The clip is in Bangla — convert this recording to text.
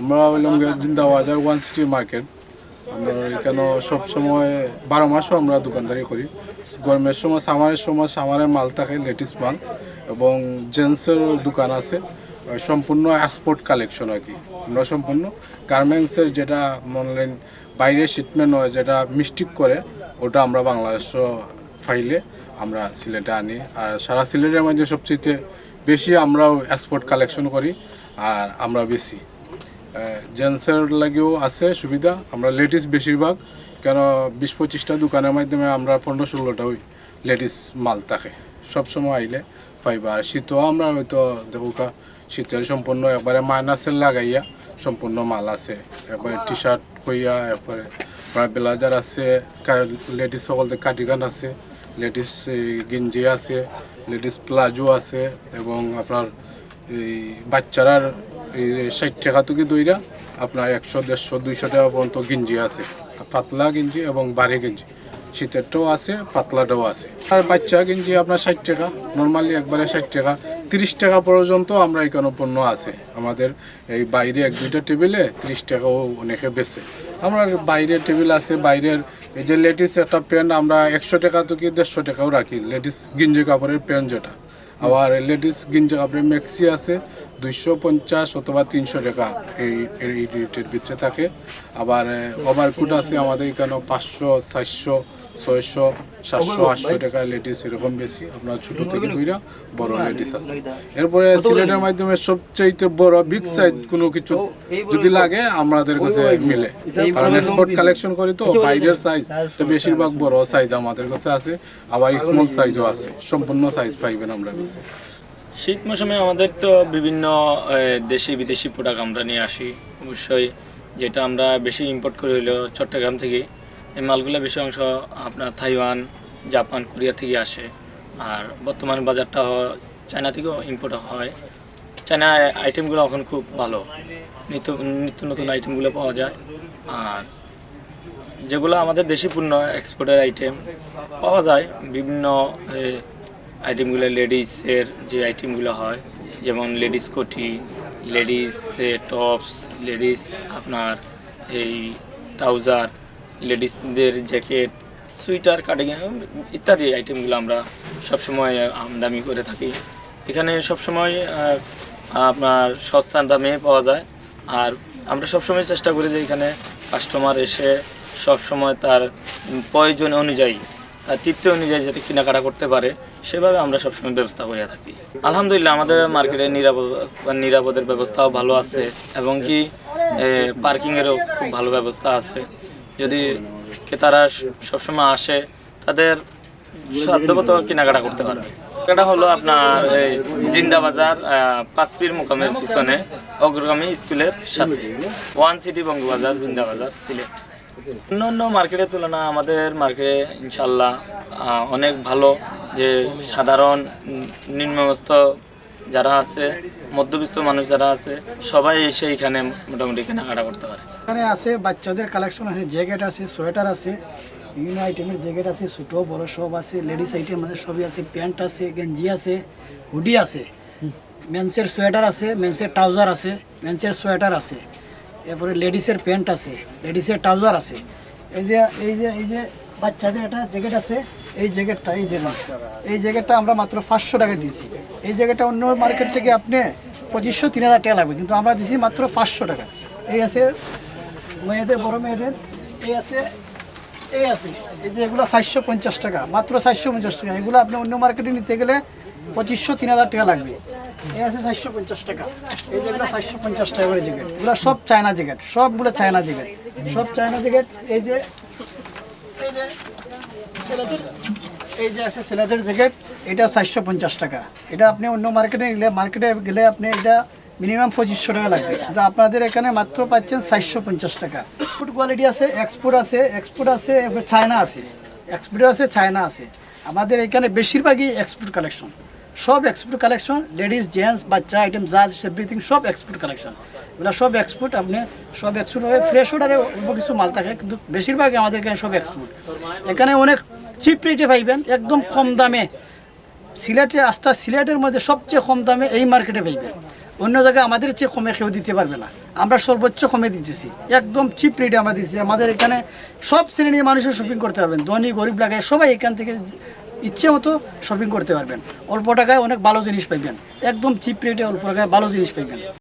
আমরা হইলাম ওয়ান সিটি মার্কেট। আমরা এখানে সবসময় বারো মাসও আমরা দোকানদারি করি। গরমের সময়, সামারের সময় সামারের মাল থাকে লেটেস্ট মাল এবং জেন্টসের দোকান আছে। সম্পূর্ণ এক্সপোর্ট কালেকশন আর কি। আমরা সম্পূর্ণ গার্মেন্টসের যেটা অনলাইন বাইরে শিটমেন্ট হয়, যেটা মিস্টিক করে, ওটা আমরা বাংলাদেশ ফাইলে আমরা সিলেটে আনি। আর সারা সিলেটের মধ্যে সবচেয়ে বেশি আমরাও এক্সপোর্ট কালেকশন করি। আর আমরা বেশি। জেন্টসের লাগেও আছে সুবিধা আমরা লেডিস বেশিরভাগ কেন বিশ পঁচিশটা দোকানের মাধ্যমে আমরা পনেরো ষোলোটা ওই লেডিস মাল থাকে। সবসময় আইলে পাইবা। আর শীতও আমরা হয়তো দেখুকা শীতের সম্পূর্ণ একবারে মাইনাসের লাগাইয়া সম্পূর্ণ মাল আছে। একবারে টি শার্ট কইয়া একবারে ব্লেজার আছে লেডিস সকলতে কার্ডিগান আছে লেডিস গেঞ্জি আছে লেডিস প্লাজো আছে এবং আপনার এই বাচ্চারার এই ষাট টাকা থেকে দইরা আপনার একশো, দেড়শো, দুইশো টাকা পর্যন্ত গেঞ্জি আছে। পাতলা গেঞ্জি এবং বাড়ি গেঞ্জি। শীতেরটাও আছে, পাতলাটাও আছে। আর বাচ্চা গেঞ্জি আপনার ষাট টাকা। নর্মালি একবারে ষাট টাকা। তিরিশ টাকা পর্যন্ত আমরা এখানে পণ্য আছে। আমাদের এই বাইরে এক দুইটা টেবিলে তিরিশ টাকাও অনেকে বেছে। আমরা বাইরের টেবিল আছে, বাইরের এই যে লেডিস একটা প্যান্ট আমরা একশো টাকা থেকে দেড়শো টাকাও রাখি। লেডিস গেঞ্জি কাপড়ের প্যান্ট যেটা। আবার লেডিস গেঞ্জি আপনি ম্যাক্সি আছে, দুইশো পঞ্চাশ অথবা তিনশো টাকা এই এই রেটের ভিতরে থাকে। আবার ওভারকুট আছে আমাদের এখানে পাঁচশো, চারশো ছয়শো সাতশো আটশো টাকা লেডিস এরকম বেশি আপনার ছোট থেকে দুইটা বড় লেডিস আছে। এরপরে সিলেটের মাধ্যমে সবচেয়ে বড় বিগ সাইজ কোনো কিছু যদি লাগে আমাদের কাছে মিলে। কারণ এক্সপোর্ট কালেকশন করি তো বাইরের সাইজ তো বেশিরভাগ বড় সাইজ আমাদের কাছে আছে আবার স্মল সাইজও আছে সম্পূর্ণ সাইজ পাইবেন আমরা কাছে। শীত মৌসুমে আমাদের তো বিভিন্ন দেশি বিদেশি প্রোডাক্ট আমরা নিয়ে আসি। অবশ্যই যেটা আমরা বেশি ইম্পোর্ট করি হলো চট্টগ্রাম থেকে। এই মালগুলো বেশি অংশ আপনার থাইওয়ান জাপান, কোরিয়া থেকে আসে। আর বর্তমান বাজারটা চায়না থেকেও ইম্পোর্ট হয়। চায়না আইটেমগুলো এখন খুব ভালো। নিত্য নিত্য নতুন আইটেমগুলো পাওয়া যায়। আর যেগুলো আমাদের দেশি পণ্য এক্সপোর্টের আইটেম পাওয়া যায়। বিভিন্ন আইটেমগুলো লেডিসের যে আইটেমগুলো হয়, যেমন লেডিস কোটি লেডিস টপস লেডিস আপনার এই ট্রাউজার লেডিসদের জ্যাকেট, সুইটার কাটিং ইত্যাদি আইটেমগুলো আমরা সবসময় আমদানি করে থাকি। এখানে সবসময় আপনার সস্তা দামে পাওয়া যায়। আর আমরা সবসময় চেষ্টা করি যে এখানে কাস্টমার এসে সবসময় তার প্রয়োজন অনুযায়ী, তার তৃপ্তি অনুযায়ী যাতে কেনাকাটা করতে পারে, সেভাবে আমরা সবসময় ব্যবস্থা করে থাকি। আলহামদুলিল্লাহ, আমাদের মার্কেটে নিরাপদ নিরাপদের ব্যবস্থাও ভালো আছে এবং কি পার্কিংয়েরও খুব ভালো ব্যবস্থা আছে। যদি ক্রেতারা সবসময় আসে তাদের সাধ্যমতো কেনাকাটা করতে পারবে এটা হলো আপনার এই জিন্দাবাজার পাঁচপির মোকামের পিছনে অগ্রগামী স্কুলের সাথে। One city Bangabazar Zindabazar Sylhet. অন্য অন্য মার্কেটের তুলনা আমাদের মার্কেটে ইনশাল্লাহ অনেক ভালো যে সাধারণ উম, নিম্নমস্ত যারা আছে, মধ্যবিত্ত মানুষ যারা আছে, সবাই এসে এখানে মোটামুটি কেনাকাটা করতে পারে। এখানে আছে, বাচ্চাদের কালেকশন আছে জ্যাকেট আছে সোয়েটার আছে, বিভিন্ন আইটেমের জ্যাকেট আছে ছোটো বড় সব আছে লেডিস আইটেম আছে, সবই আছে প্যান্ট আছে, গেঞ্জি আছে হুডি আছে। মেন্সের সোয়েটার আছে মেন্সের ট্রাউজার আছে মেন্সের সোয়েটার আছে। এরপরে লেডিসের প্যান্ট আছে লেডিসের ট্রাউজার আছে। এই যে এই যে এই যে বাচ্চাদের একটা জ্যাকেট আছে, এই জ্যাকেটটা এই দেখুন এই জ্যাকেটটা আমরা মাত্র পাঁচশো টাকা দিয়েছি। এই জ্যাকেটটা অন্য মার্কেট থেকে আপনি পঁচিশশো, তিন হাজার টাকা লাগবে, কিন্তু আমরা দিয়েছি মাত্র পাঁচশো টাকা। এই আছে মেয়েদের, বড় মেয়েদের, এই আছে এই আছে, এই যে এগুলো চারশো পঞ্চাশ টাকা, মাত্র চারশো পঞ্চাশ টাকা। এগুলো আপনি অন্য মার্কেটে নিতে গেলে পঁচিশশো, তিন হাজার টাকা লাগবে। এই আছে চারশো পঞ্চাশ টাকা। এই যেগুলো চারশো পঞ্চাশ টাকা করে জ্যাকেট এগুলো সব চায়না জ্যাকেট সবগুলো চায়না জ্যাকেট সব চায়না জ্যাকেট এই যে এই যে আছে ছেলেদের জ্যাকেট এটা চারশো পঞ্চাশ টাকা। এটা আপনি অন্য মার্কেটে গেলে মার্কেটে গেলে আপনি এটা মিনিমাম পঁচিশশো টাকা লাগবে। কিন্তু আপনাদের এখানে মাত্র পাচ্ছেন চারশো পঞ্চাশ টাকা। ফুড কোয়ালিটি আছে এক্সপোর্ট আছে এক্সপোর্ট আছে চায়না আছে। এক্সপোর্ট আছে চায়না আছে। আমাদের এখানে বেশিরভাগই এক্সপোর্ট কালেকশন সব এক্সপোর্ট কালেকশন লেডিস জেন্টস বাচ্চা আইটেম জাজ এভরিথিং সব এক্সপোর্ট কালেকশন এগুলো সব এক্সপোর্ট আপনি, সব এক্সপোর্ট হবে ফ্রেশ অর্ডারে অল্প কিছু মাল থাকে, কিন্তু বেশিরভাগই আমাদের এখানে সব এক্সপোর্ট এখানে অনেক চিপ রেটে পাইবেন, একদম কম দামে। সিলেটে, আস্থা সিলেটের মধ্যে সবচেয়ে কম দামে এই মার্কেটে পাইবেন। অন্য জায়গায় আমাদের চেয়ে কমে কেউ দিতে পারবে না। আমরা সর্বোচ্চ কমে দিতেছি। একদম চিপ রেটে আমরা দিচ্ছি আমাদের এখানে সব শ্রেণির মানুষের শপিং করতে পারবেন। ধনী, গরিব, লাগায় সবাই এখান থেকে ইচ্ছে মতো শপিং করতে পারবেন। অল্প টাকায় অনেক ভালো জিনিস পাইবেন। একদম চিপ রেটে অল্প টাকায় ভালো জিনিস পাইবেন।